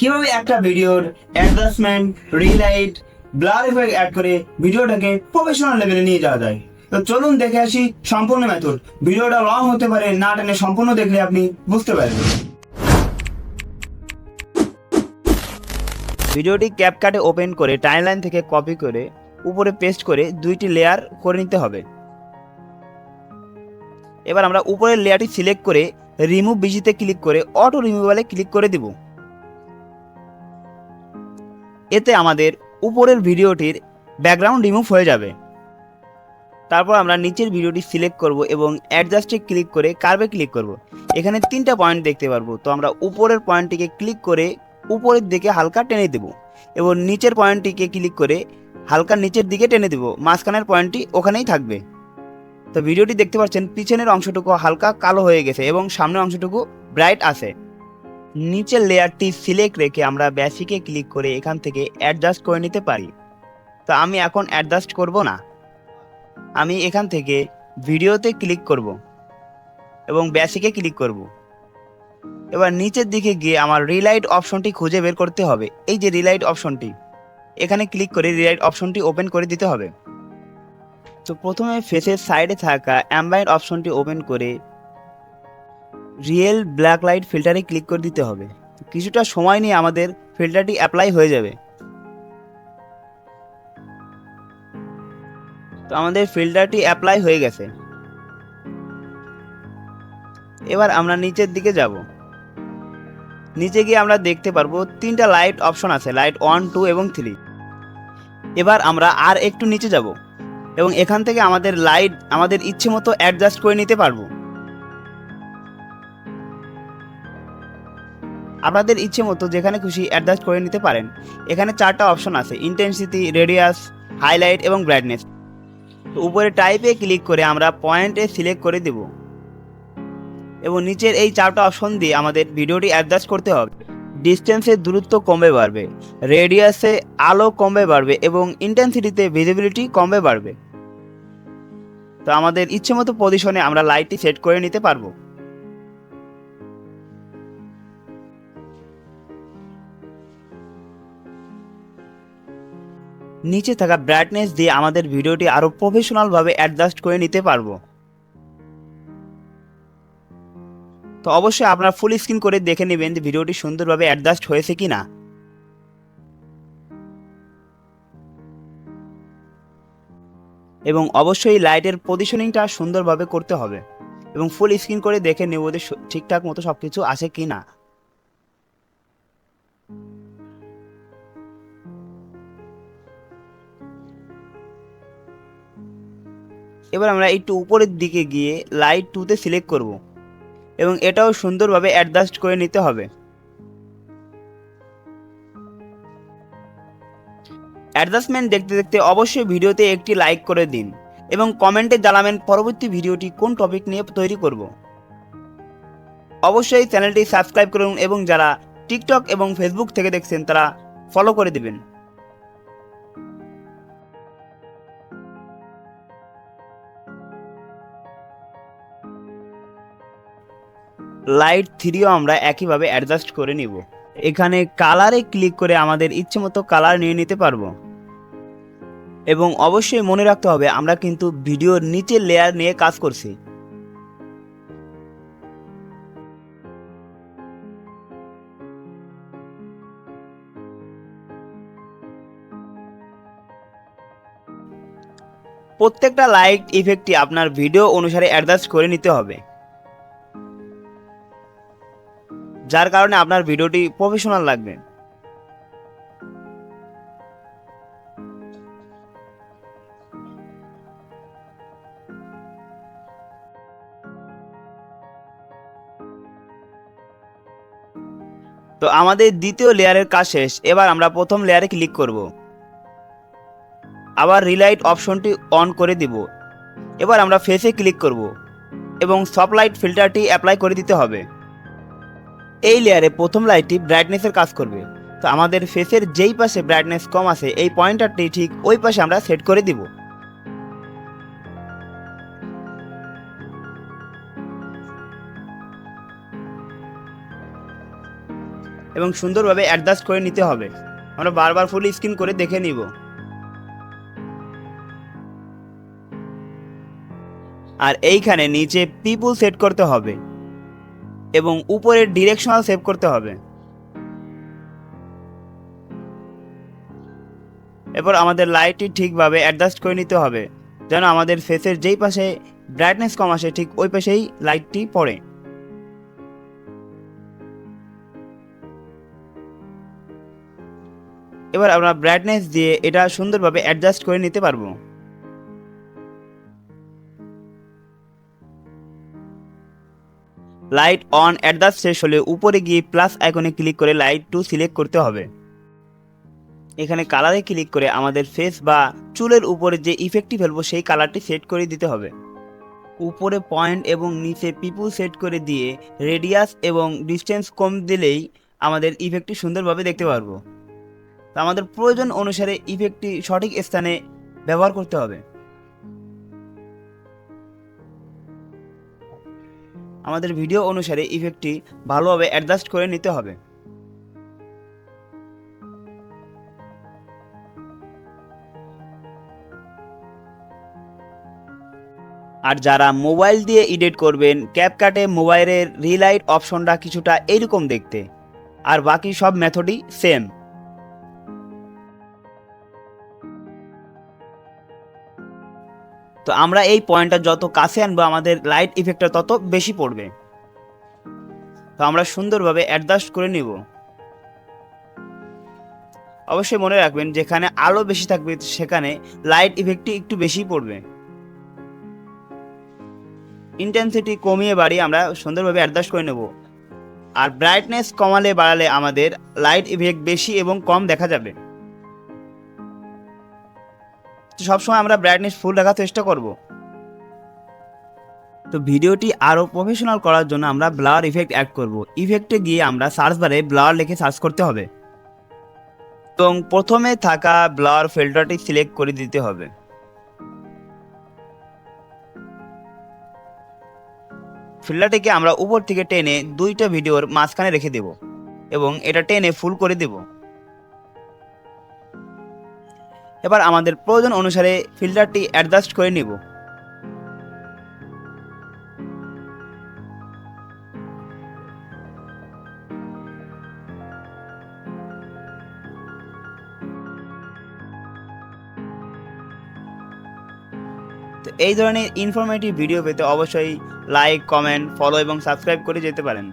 কীভাবে একটা ভিডিওর adjustment relight blur effect add করে ভিডিওটাকে প্রফেশনাল লেভেলে নিয়ে যাওয়া যায়? তো চলুন দেখে আসি সম্পূর্ণ মেথড ভিডিওটা লং হতে পারে, না টেনে সম্পূর্ণ দেখলে আপনি বুঝতে পারবেন। ভিডিওটি ক্যাপকাটে ওপেন করে টাইমলাইন থেকে কপি করে উপরে পেস্ট করে দুইটি লেয়ার করে নিতে হবে। এবার আমরা উপরের লেয়ারটি সিলেক্ট করে রিমুভ বিজিতে ক্লিক করে অটো রিমুভালে ক্লিক করে দিব। এতে আমাদের উপরের ভিডিওটির ব্যাকগ্রাউন্ড রিমুভ হয়ে যাবে। তারপর আমরা নিচের ভিডিওটি সিলেক্ট করব এবং অ্যাডজাস্টে ক্লিক করে কার্ভে ক্লিক করব। এখানে তিনটা পয়েন্ট দেখতে পারব। তো আমরা উপরের পয়েন্টটিকে ক্লিক করে উপরের দিকে হালকা টেনে দেব এবং নিচের পয়েন্টটিকে ক্লিক করে হালকা নিচের দিকে টেনে দেব। মাঝখানের পয়েন্টটি ওখানেই থাকবে। তো ভিডিওটি দেখতে পাচ্ছেন, পিছনের অংশটুকু হালকা কালো হয়ে গেছে এবং সামনের অংশটুকু ব্রাইট আছে। নিচের লেয়ারটি সিলেক্ট রেখে আমরা বেসিকে ক্লিক করে এখান থেকে অ্যাডজাস্ট করে নিতে পারি। তো আমি এখন অ্যাডজাস্ট করব না। আমি এখান থেকে ভিডিওতে ক্লিক করব এবং বেসিকে ক্লিক করব। এবার নিচের দিকে গিয়ে আমার রিলাইট অপশনটি খুঁজে বের করতে হবে। এই যে রিলাইট অপশনটি, এখানে ক্লিক করে রিলাইট অপশনটি ওপেন করে দিতে হবে। তো প্রথমে ফেসের সাইডে থাকা অ্যাম্বাইন্ট অপশনটি ওপেন করে রিয়েল ব্ল্যাক লাইট ফিল্টারে ক্লিক করে দিতে হবে। কিছুটা সময় নিয়ে আমাদের ফিল্টারটি অ্যাপ্লাই হয়ে যাবে। তো আমাদের ফিল্টারটি অ্যাপ্লাই হয়ে গেছে। এবার আমরা নিচের দিকে যাব। নিচে গিয়ে আমরা দেখতে পারব তিনটা লাইট অপশন আছে লাইট ওয়ান টু এবং থ্রি এবার আমরা আর একটু নিচে যাব এবং এখান থেকে আমাদের লাইট আমাদের ইচ্ছে মতো অ্যাডজাস্ট করে নিতে পারব। আপনাদের ইচ্ছে মতো যেখানে খুশি অ্যাডজাস্ট করে নিতে পারেন। এখানে চারটা অপশন আছে ইন্টেন্সিটি রেডিয়াস হাইলাইট এবং ব্রাইটনেস উপরে টাইপে ক্লিক করে আমরা পয়েন্টে সিলেক্ট করে দেব। এবং নিচের এই চারটা অপশন দিয়ে আমাদের ভিডিওটি অ্যাডজাস্ট করতে হবে। ডিস্টেন্সের দূরত্ব কমবে বাড়বে রেডিয়াসে আলো কমবে বাড়বে এবং ইন্টেন্সিটিতে ভিজিবিলিটি কমবে বাড়বে। তো আমাদের ইচ্ছে মতো পজিশনে আমরা লাইটটি সেট করে নিতে পারব। নিচে থাকা ব্রাইটনেস দিয়ে আমাদের ভিডিওটি আরও প্রফেশনালভাবে অ্যাডজাস্ট করে নিতে পারব। তো অবশ্যই আপনার ফুল স্ক্রিন করে দেখে নেবেন যে ভিডিওটি সুন্দরভাবে অ্যাডজাস্ট হয়েছে কি না এবং অবশ্যই লাইটের পজিশনিংটা সুন্দরভাবে করতে হবে। এবং ফুল স্ক্রিন করে দেখে নেব যে ঠিকঠাক মতো সব কিছু আছে কি না এবার আমরা একটু উপরের দিকে গিয়ে লাইট টুতে সিলেক্ট করব এবং এটাও সুন্দরভাবে অ্যাডজাস্ট করে নিতে হবে। অ্যাডজাস্টমেন্ট দেখতে দেখতে অবশ্যই ভিডিওতে একটি লাইক করে দিন এবং কমেন্টে জানাবেন পরবর্তী ভিডিওটি কোন টপিক নিয়ে তৈরি করব। অবশ্যই চ্যানেলটি সাবস্ক্রাইব করুন এবং যারা টিকটক এবং ফেসবুক থেকে দেখছেন তারা ফলো করে দিবেন। লাইট থ্রিও আমরা একইভাবে অ্যাডজাস্ট করে নিব। এখানে কালারে ক্লিক করে আমাদের ইচ্ছে মতো কালার নিয়ে নিতে পারব। এবং অবশ্যই মনে রাখতে হবে, আমরা কিন্তু ভিডিওর নিচের লেয়ার নিয়ে কাজ করছি। প্রত্যেকটা লাইট ইফেক্টই আপনার ভিডিও অনুসারে অ্যাডজাস্ট করে নিতে হবে। যার কারণে আপনার ভিডিওটি প্রফেশনাল লাগবে। তো আমাদের দ্বিতীয় লেয়ারের কাজ শেষ। এবার আমরা প্রথম লেয়ারে ক্লিক করব। আবার রিলাইট অপশনটি অন করে দিব। এবার আমরা ফেসে ক্লিক করব এবং সফট লাইট ফিল্টারটি অ্যাপ্লাই করে দিতে হবে। এই লেয়ারে প্রথম লাইটটি ব্রাইটনেসের কাজ করবে। তো আমাদের ফেসের যেই পাশে ব্রাইটনেস কম আছে, এই পয়েন্টারটি ঠিক ওই পাশে আমরা সেট করে দিব। এবং সুন্দরভাবে অ্যাডজাস্ট করে নিতে হবে। আমরা বারবার ফুল স্ক্রিন করে দেখে নিব। আর এইখানে নিচে পিপুল সেট করতে হবে। এবং উপরে ডিরেকশনাল সেভ করতে হবে। এরপর আমাদের লাইটটি ঠিকভাবে অ্যাডজাস্ট করে নিতে হবে, যেন আমাদের ফেসের যেই পাশে ব্রাইটনেস কম আসে, ঠিক ওই পাশেই লাইটটি পড়ে। এবার আমরা ব্রাইটনেস দিয়ে এটা সুন্দরভাবে অ্যাডজাস্ট করে নিতে পারব। লাইট অন অ্যাডজাস্ট শেষ হলে উপরে গিয়ে প্লাস আইকনে ক্লিক করে লাইট টু সিলেক্ট করতে হবে। এখানে কালারে ক্লিক করে আমাদের ফেস বা চুলের উপরে যে ইফেক্টটি ফেলব সেই কালারটি সেট করে দিতে হবে। উপরে পয়েন্ট এবং নিচে পিপুল সেট করে দিয়ে রেডিয়াস এবং ডিস্টেন্স কম দিলেই আমাদের ইফেক্টটি সুন্দরভাবে দেখতে পারব। আমাদের প্রয়োজন অনুসারে ইফেক্টটি সঠিক স্থানে ব্যবহার করতে হবে। আমাদের ভিডিও অনুসারে ইফেক্টটি ভালোভাবে অ্যাডজাস্ট করে নিতে হবে। আর যারা মোবাইল দিয়ে এডিট করবেন ক্যাপকাটে মোবাইলের রিলাইট অপশনটা কিছুটা এইরকম দেখতে। আর বাকি সব মেথডই সেম তো আমরা এই পয়েন্টটা যত কাছে আনব, আমাদের লাইট ইফেক্টটা তত বেশি পড়বে। তো আমরা সুন্দরভাবে অ্যাডজাস্ট করে নিব। অবশ্যই মনে রাখবেন, যেখানে আলো বেশি থাকবে, সেখানে লাইট ইফেক্টটি একটু বেশি পড়বে। ইন্টেন্সিটি কমিয়ে বাড়িয়ে আমরা সুন্দরভাবে অ্যাডজাস্ট করে নেব। আর ব্রাইটনেস কমালে বাড়ালে আমাদের লাইট ইফেক্ট বেশি এবং কম দেখা যাবে। তো সবসময় আমরা ব্রাইটনেস ফুল রাখার চেষ্টা করব। তো ভিডিওটি আরও প্রফেশনাল করার জন্য আমরা ব্লার ইফেক্ট অ্যাড করব। ইফেক্টে গিয়ে আমরা সার্চ বারে ব্লার লিখে সার্চ করতে হবে। এবং প্রথমে থাকা ব্লার ফিল্টারটি সিলেক্ট করে দিতে হবে। ফিল্টারটিকে আমরা উপর থেকে টেনে দুইটা ভিডিওর মাঝখানে রেখে দেব। এবং এটা টেনে ফুল করে দেব। এবার আমাদের প্রয়োজন অনুসারে ফিল্টারটি অ্যাডজাস্ট করে নিব। তো এই ধরনের ইনফরমেটিভ ভিডিও পেতে অবশ্যই লাইক কমেন্ট ফলো এবং সাবস্ক্রাইব করে যেতে পারেন।